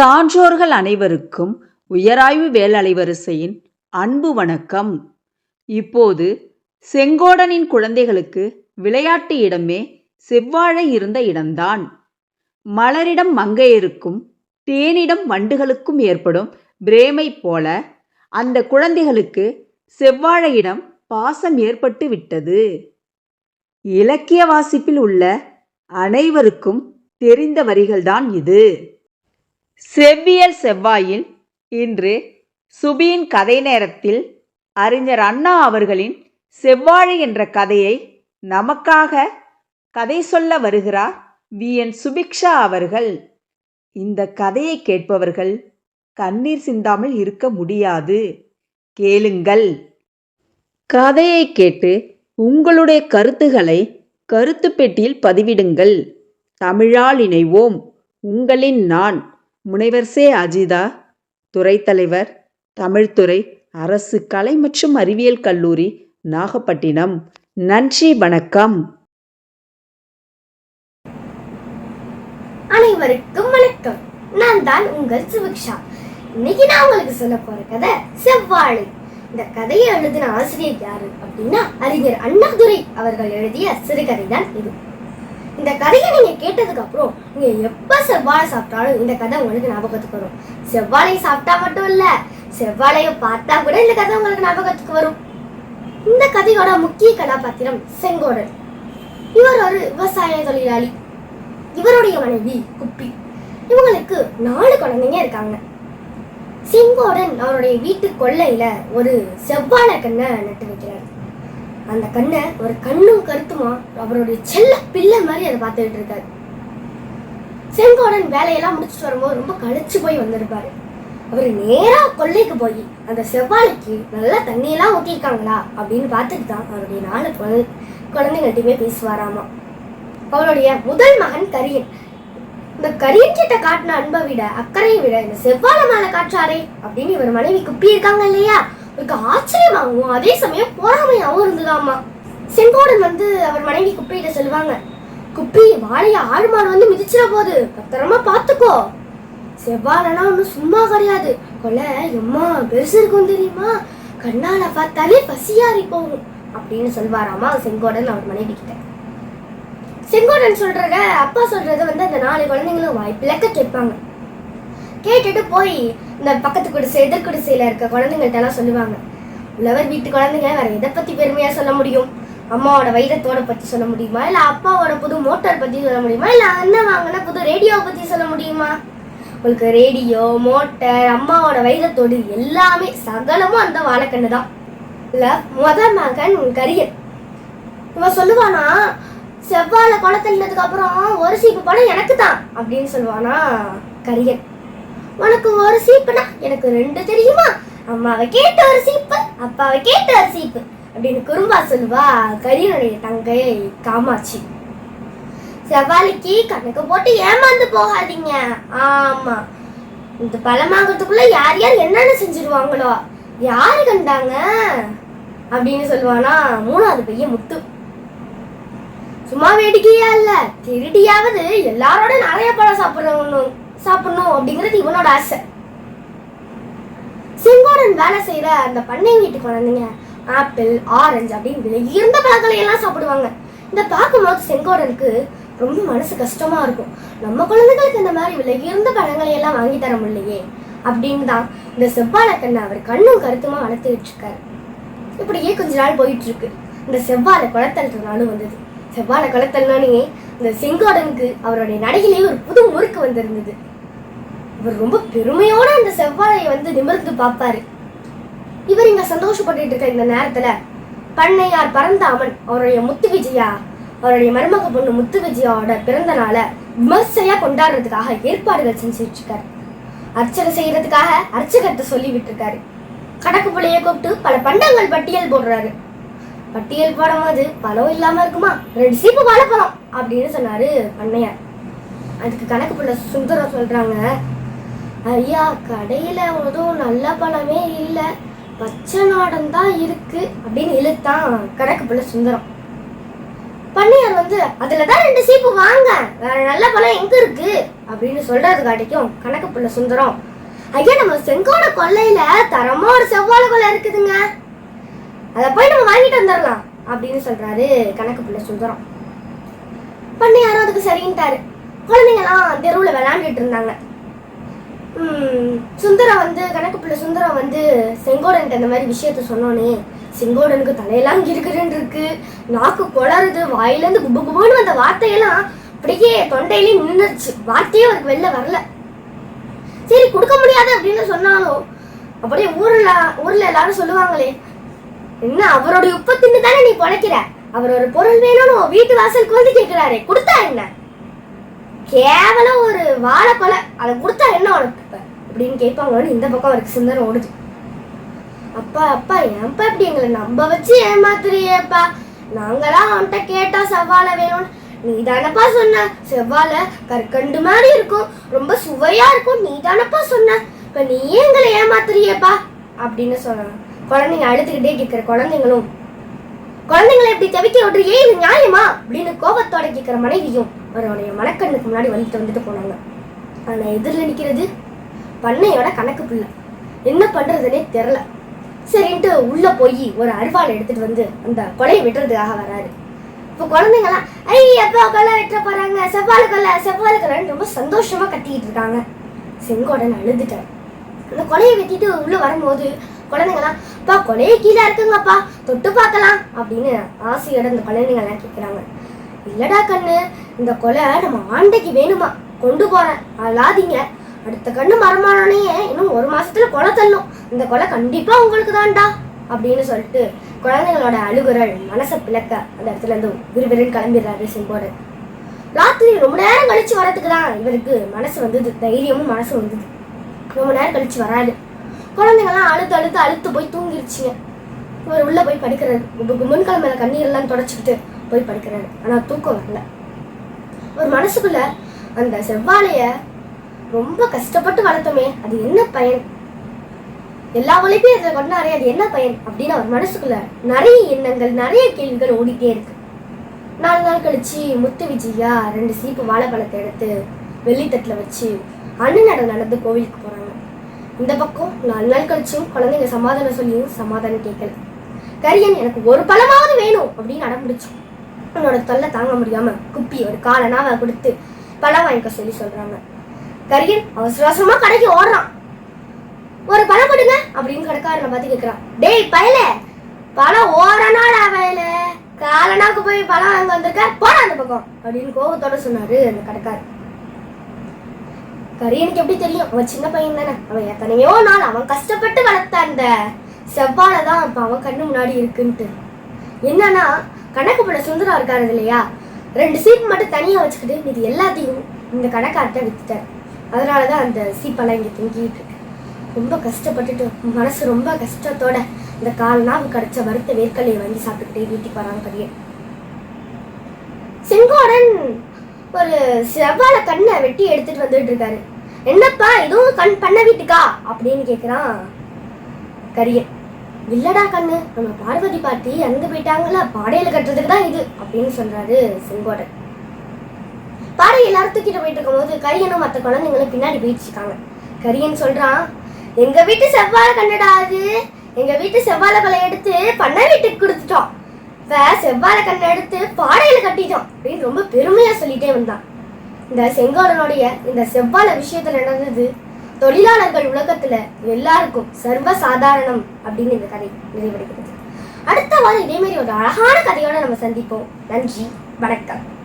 சான்றோர்கள் அனைவருக்கும் உயராய்வு வேலலைவரிசையின் அன்பு வணக்கம். இப்போது செங்கோடனின் குழந்தைகளுக்கு விளையாட்டு இடமே செவ்வாழை இருந்த இடம்தான். மலரிடம் மங்கையருக்கும் தேனிடம் வண்டுகளுக்கும் ஏற்படும் பிரேமை போல அந்த குழந்தைகளுக்கு செவ்வாழையிடம் பாசம் ஏற்பட்டு விட்டது. இலக்கிய வாசிப்பில் உள்ள அனைவருக்கும் தெரிந்த வரிகள்தான் இது. செவ்வியல் செவ்வாயில் இன்று சுபியின் கதை நேரத்தில் அறிஞர் அண்ணா அவர்களின் செவ்வாழை என்ற கதையை நமக்காக கதை சொல்ல வருகிறார் வி. என். சுபிக்ஷா அவர்கள். இந்த கதையை கேட்பவர்கள் கண்ணீர் சிந்தாமல் இருக்க முடியாது. கேளுங்கள். கதையை கேட்டு உங்களுடைய கருத்துகளை கருத்து பெட்டியில் பதிவிடுங்கள். தமிழால் இணைவோம். உங்களின் நான் முனைவர் சே அஜிதா துறைத்தலைவர் தமிழ்துறை அரசு கலை மற்றும் அறிவியல் கல்லூரி நாகப்பட்டினம். நன்றி வணக்கம். அனைவருக்கும் வணக்கம். நான் தான் உங்கள் சுபிக்ஷா. இன்னைக்கு நான் உங்களுக்கு சொல்ல போற கதை செவ்வாழை. இந்த கதையை எழுதின ஆசிரியர் யாரு அப்படின்னா அறிஞர் அண்ணாதுரை அவர்கள் எழுதிய சிறுகதை தான் இது. இந்த கதையை நீங்க கேட்டதுக்கு அப்புறம் நீங்க எப்ப செவ்வாழை சாப்பிட்டாலும் இந்த கதை உங்களுக்கு ஞாபகத்துக்கு வரும். செவ்வாழை சாப்பிட்டா மட்டும் இல்ல செவ்வாழையை பார்த்தா கூட இந்த கதை உங்களுக்கு ஞாபகத்துக்கு வரும். இந்த கதையோட முக்கிய கதாபாத்திரம் செங்கோடன். இவர் ஒரு விவசாய தொழிலாளி. இவருடைய மனைவி குப்பி. இவங்களுக்கு நாலு குழந்தைங்க இருக்காங்க. செங்கோடன் அவருடைய வீட்டு கொல்லையில ஒரு செவ்வாழை கண்ணை நட்டு வைக்கிறார். அந்த கண்ணை ஒரு கண்ணும் கருத்துமா அவருடைய செல்ல பிள்ளை மாதிரி அதை பார்த்துக்கிட்டு இருக்காரு. செங்கோடன் வேலையெல்லாம் முடிச்சுட்டு வரும்போது ரொம்ப கழிச்சு போய் வந்திருப்பாரு. அவர் நேரா கொல்லைக்கு போய் அந்த செவ்வாழைக்கு நல்லா தண்ணியெல்லாம் ஊற்றிருக்காங்களா அப்படின்னு பார்த்துட்டு தான் அவருடைய நாலு குழந்தை குழந்தைங்கள்ட்டையுமே பேசுவாராமா. அவருடைய முதல் மகன் கரியன். இந்த கரியன் கிட்ட காட்டின அன்பை விட அக்கறையை விட இந்த செவ்வாழை மேலே காற்றாரே அப்படின்னு இவர் மனைவி குப்பி இருக்காங்க இல்லையா? இவருக்கு ஆச்சரியமாகவும் அதே சமயம் பொறாமையாகவும் இருந்ததாமா செங்கோடன் வந்து அவர் மனைவி குப்பிகிட்ட சொல்லுவாங்க குப்பி வாழைய ஆழ்மாடு வந்து மிதிச்சிட போகுது பத்திரமா பாத்துக்கோ செவ்வாழைனா ஒன்றும் சும்மா கிடையாது கொலை எம்மா பெருசு இருக்கும் தெரியுமா? கண்ணால பார்த்தாலே பசியாறி போகும் அப்படின்னு சொல்வாராமா செங்கோடன் அவர் மனைவி கிட்ட. செங்கோடன் சொல்றத அப்பா சொல்றத வந்து அந்த நாலு குழந்தைங்களும் வாய்ப்பிழக்க கேட்பாங்க. கேட்டுட்டு போய் இந்த பக்கத்து குடிசை எதிர் குடிசையில இருக்க குழந்தைங்கள்ட்ட எல்லாம் சொல்லுவாங்க. உழவர் வீட்டு குழந்தைங்க வேற எதை பத்தி பெருமையா சொல்ல முடியும்? அம்மாவோட வைரத்தோட பத்தி சொல்ல முடியுமா? இல்ல அப்பாவோட புது மோட்டார் பத்தி சொல்ல முடியுமா? இல்ல அண்ணன் வாங்கின புது ரேடியோவை பத்தி சொல்ல முடியுமா? உங்களுக்கு ரேடியோ மோட்டர் அம்மாவோட வைரத்தோடு எல்லாமே சகலமும் அந்த வாழைக்கண்ணு தான் இல்ல முத மகன் கரியன். இவன் சொல்லுவானா செவ்வாழை குளத்தள்ளதுக்கு அப்புறம் ஒரு சீப்பு படம் எனக்கு தான் அப்படின்னு சொல்லுவானா கரியன். உனக்கு ஒரு சீப்புனா எனக்கு ரெண்டு தெரியுமா? அம்மாவை கேட்ட ஒரு சீப்பு அப்பாவை கேட்ட ஒரு சீப்பு அப்படின்னு குறும்பா சொல்லுவா கரியனுடைய தங்கை காமாட்சி. செவ்வாழைக்கு கணக்கு போட்டு ஏமாந்து போகாதீங்க. ஆமா. இந்த பழம் வாங்குறதுக்குள்ள யார் யார் என்னென்ன செஞ்சிருவாங்களோ யாரு கண்டாங்க? அப்படின்னு சொல்லுவானா மூணாவது பையன் முத்து. சும்மா வேடிக்கையா இல்ல திருடியாவது எல்லாரோட நிறைய பழம் சாப்பிடணும் சாப்பிடணும் அப்படிங்கிறது இவனோட ஆசை. சிங்கோடன் வேலை செய்யற அந்த பண்ணை வீட்டு குழந்தைங்க ஆப்பிள் ஆரஞ்சு அப்படின்னு விலை உயர்ந்த பழங்களை எல்லாம் சாப்பிடுவாங்க. இந்த பார்க்கும்போது செங்கோடனுக்கு ரொம்ப மனசு கஷ்டமா இருக்கும். நம்ம குழந்தைகளுக்கு இந்த மாதிரி விலை பழங்களை எல்லாம் வாங்கி தர முடியலையே அப்படின்னு தான் இந்த செவ்வாழை கண்ணை அவர் கண்ணும் கருத்துமா வளர்த்துக்கிட்டு இருக்காரு இப்படியே கொஞ்ச நாள் போயிட்டு இருக்கு. இந்த செவ்வாழை குளத்தல்ற நாளும் வந்தது. செவ்வாழை குளத்தல்னானே இந்த செங்கோடனுக்கு அவருடைய நடையிலேயே ஒரு புது முறுக்கு வந்திருந்தது. இவர் ரொம்ப பெருமையோட அந்த செவ்வாழைய வந்து நிமிர்ந்து பார்ப்பாரு. இவர் இங்க சந்தோஷப்பட்டுட்டு இருக்க இந்த நேரத்துல பண்ணையார் பரந்தாமன் அவருடைய முத்து விஜயா அவருடைய மருமக பொண்ணு முத்து விஜயாவோட பிறந்த நாளை விமர்சையா கொண்டாடுறதுக்காக ஏற்பாடுகள் செஞ்சுட்டு இருக்காரு அர்ச்சனை செய்யறதுக்காக அர்ச்சகத்தை சொல்லி விட்டுருக்காரு கணக்கு பிள்ளைய கூப்பிட்டு பல பண்டங்கள் பட்டியல் போடுறாரு. பட்டியல் போடும்போது பழம் இல்லாம இருக்குமா? ரெண்டு சீப்பு வாழைப்பழம் அப்படின்னு சொன்னாரு பண்ணையார். அதுக்கு கணக்கு பிள்ளை சுந்தரம் சொல்றாங்க ஐயா கடையில எதுவும் நல்ல பழமே இல்லை. பச்சை நாடன் தான் இருக்கு அப்படின்னு இழுத்தான் கணக்கு பிள்ளை சுந்தரம். பண்ணையார் வந்து அதில் தான் ரெண்டு சீப்பு வாங்க. வேற நல்ல பழம் எங்க இருக்கு? அப்படின்னு சொல்றது காட்டிக்கும் கணக்கு பிள்ளை சுந்தரம். ஐயா நம்ம செங்கோட கொள்ளையில தரமா ஒரு செவ்வாழை கொலை இருக்குதுங்க. அதை போய் நம்ம வாங்கிட்டு வந்துடலாம் அப்படின்னு சொல்றாரு கணக்கு பிள்ளை சுந்தரம். பண்ணையாரும் அதுக்கு சரின்ட்டாரு. குழந்தைங்கலாம் தெருவில் விளையாண்டுட்டு இருந்தாங்க. சுந்தரம் வந்து கணக்கு பிள்ளை சுந்தரம் வந்து செங்கோடன்ட்டு அந்த மாதிரி விஷயத்த சொன்னோனே செங்கோடனுக்கு தலையெல்லாம் இருக்குதுன்னு இருக்கு. நாக்கு குளறுது வாயிலேருந்து குபு குபுன்னு வந்த வார்த்தையெல்லாம் அப்படியே தொண்டையிலே நின்றுச்சு வார்த்தையே அவருக்கு வெளில வரல. சரி கொடுக்க முடியாது அப்படின்னு சொன்னாலும் அப்படியே ஊர்ல ஊர்ல எல்லாரும் சொல்லுவாங்களே என்ன அவருடைய உப்பத்தின்னு தானே நீ பொழைக்கிற? அவர் ஒரு பொருள் வேணும்னு வீட்டு வாசலுக்கு வந்து கேட்கிறாரு கொடுத்தா என்ன? கேவலம் ஒரு வாழைப்பழ அதை கொடுத்தா என்ன உனக்கு அப்படின்னு கேட்பாங்கன்னு இந்த பக்கம் அவருக்கு சிந்தனை ஓடுது. அப்பா அப்பா ஏன்பா இப்படி எங்களை நம்ப வச்சு ஏமாத்துறியேப்பா? நாங்களாம் அவன்கிட்ட கேட்டா செவ்வாழை வேணும்னு. நீ தானப்பா சொன்ன செவ்வாழை கற்கண்டு மாதிரி இருக்கும் ரொம்ப சுவையா இருக்கும் நீ தானப்பா சொன்ன. இப்ப நீ எங்களை ஏமாத்துறியேப்பா? அப்படின்னு சொன்னாங்க குழந்தைங்க அழுத்துக்கிட்டே கேட்குற குழந்தைங்களும் குழந்தைங்களை இப்படி தவிக்க விட்றியே இது நியாயமா? அப்படின்னு கோபத்தோட கேட்குற மனைவியும் அவருடைய மனக்கண்ணுக்கு முன்னாடி வந்துட்டு வந்துட்டு போனாங்க. ஆனால் எதிரில் நிற்கிறது பண்ணையோட கணக்கு பிள்ளை. என்ன பண்ணுறதுனே தெரில சரின்ட்டு உள்ளே போய் ஒரு அருவாள் எடுத்துகிட்டு வந்து அந்த கொலையை வெட்டுறதுக்காக வராரு. இப்போ குழந்தைங்களாம் ஐ அப்பா கொலை வெட்ட போகிறாங்க செவ்வாழ் கொலை செவ்வாழ் கொலைன்னு ரொம்ப சந்தோஷமாக கத்திக்கிட்டு இருக்காங்க. செங்கோடன் அழுதுட்டார். அந்த கொலையை வெட்டிட்டு உள்ளே வரும்போது குழந்தைங்களாம் அப்பா கொலையை கீழே இருக்குங்கப்பா தொட்டு பார்க்கலாம் அப்படின்னு ஆசையோட இந்த குழந்தைங்களாம் கேட்குறாங்க இல்லடா கண்ணு இந்த கொலை நம்ம ஆண்டைக்கு வேணுமா? கொண்டு போறேன் அழாதீங்க. அடுத்த கண்ணு மரமானோனே இன்னும் ஒரு மாசத்துல கொலை தள்ளும். இந்த கொலை கண்டிப்பா உங்களுக்கு தான்டா அப்படின்னு சொல்லிட்டு குழந்தைங்களோட அழுகுரல் மனசை பிளக்க அந்த இடத்துல இருந்து விறுவிறுன்னு கிளம்பிடுறாரு சிம்போடு ராத்திரி ரொம்ப நேரம் கழிச்சு வரதுக்கு தான் இவருக்கு மனசு வந்தது தைரியமும் மனசு வந்தது. ரொம்ப நேரம் கழிச்சு வராரு. குழந்தைங்கள்லாம் அழுத்து அழுத்து அழுத்து போய் தூங்கிருச்சுங்க. இவர் உள்ள போய் படுக்கிறாரு. குபு கும்புன்னு கிளம்புற கண்ணீரெல்லாம் தொடச்சிக்கிட்டு போய் படுக்கிறாரு. ஆனா தூக்கம் வரல. ஒரு மனசுக்குள்ள அந்த செவ்வாழைய ரொம்ப கஷ்டப்பட்டு வளர்த்தோமே அது என்ன பயன்? எல்லா உழைப்பையும் அதில் கொண்டாரே அது என்ன பயன்? அப்படின்னு அவர் மனசுக்குள்ள நிறைய எண்ணங்கள் நிறைய கேள்விகள் ஓடிட்டே இருக்கு. நாலு நாள் கழிச்சு முத்து விஜயா ரெண்டு சீப்பு வாழைப்பழத்தை எடுத்து வெள்ளித்தட்டில் வச்சு அண்ணனடை நடந்து கோவிலுக்கு போறாங்க. இந்த பக்கம் நாலு நாள் கழிச்சும் குழந்தைங்க சமாதானம் சொல்லியும் சமாதானம் கேட்கல. கரியன் எனக்கு ஒரு பழமாவது வேணும் அப்படின்னு அடம் உன்னோட தொல்லை தாங்க முடியாம குப்பி ஒரு காலனாவை கொடுத்து பழம் வாங்கிக்க சொல்லி சொல்றாங்க. கரியன் அவசர அவசரமா கடைக்கு ஓடுறான். ஒரு பழம் கொடுங்க அப்படின்னு கடைக்காரனை பார்த்து கேட்குறான் டேய் பயல பழம் ஓரணாடா பயல? காலனாக்கு போய் பழம் வாங்க வந்திருக்க? போடா அந்த பக்கம் அப்படின்னு கோபத்தோட சொன்னாரு அந்த கடைக்காரன். கறி எனக்கு எப்படி தெரியும்? அவன் சின்ன பையன் தானே. அவன் எத்தனையோ நாள் அவன் கஷ்டப்பட்டு வளர்த்த அந்த செவ்வாழை தான் இப்போ அவன் கண்ணு முன்னாடி இருக்குன்ட்டு. என்னன்னா கணக்கு பட சுந்தரம் இருக்காரு இல்லையா? ரெண்டு சீப் மட்டும் தனியாக வச்சுக்கிட்டு இது எல்லாத்தையும் இந்த கணக்கார்ட்ட வித்துட்டார். அதனால தான் அந்த சீப்பெல்லாம் இங்கே தொங்கிட்டு இருக்கு. ரொம்ப கஷ்டப்பட்டுட்டு மனசு ரொம்ப கஷ்டத்தோட இந்த கால் நாள் கிடைச்ச வறுத்த வேர்க்கலையை வாங்கி சாப்பிட்டுக்கிட்டே வீட்டுக்கு வராங்க கரியன் செங்கோடன்! ஒரு செவ்வாழை கண்ணை வெட்டி எடுத்துட்டு வந்துட்டு இருக்காரு. என்னப்பா இதுவும் கண் பண்ண வீட்டுக்கா? அப்படின்னு கேக்குறான் கரியன். இல்லடா கண்ணு நம்ம பார்வதி பாட்டி அங்க போயிட்டாங்களா? பாடையில கட்டுறதுக்கு தான் இது அப்படின்னு சொல்றாரு செங்கோடன் பாடை எல்லாரும் தூக்கிட்டு போயிட்டு இருக்கும்போது கரியனும் மற்ற குழந்தைங்களும் பின்னாடி போயிடுச்சுக்காங்க கரியன் சொல்றான் எங்க வீட்டு செவ்வாழை கண்ணுடா அது. எங்க வீட்டு செவ்வாழை பழைய எடுத்து பண்ண வீட்டுக்கு கொடுத்துட்டோம். இப்ப செவ்வாழை கண்ணை எடுத்து பாடையில கட்டிட்டோம் அப்படின்னு ரொம்ப பெருமையா சொல்லிட்டே வந்தான். இந்த செங்கோடனுடைய இந்த செவ்வாழை விஷயத்துல நடந்தது தொழிலாளர்கள் உலகத்துல எல்லாருக்கும் சர்வ சாதாரணம் அப்படின்னு இந்த கதை நிறைவடைகிறது. அடுத்த வாரம் இதே மாதிரி ஒரு அழகான கதையோட நம்ம சந்திப்போம். நன்றி வணக்கம்.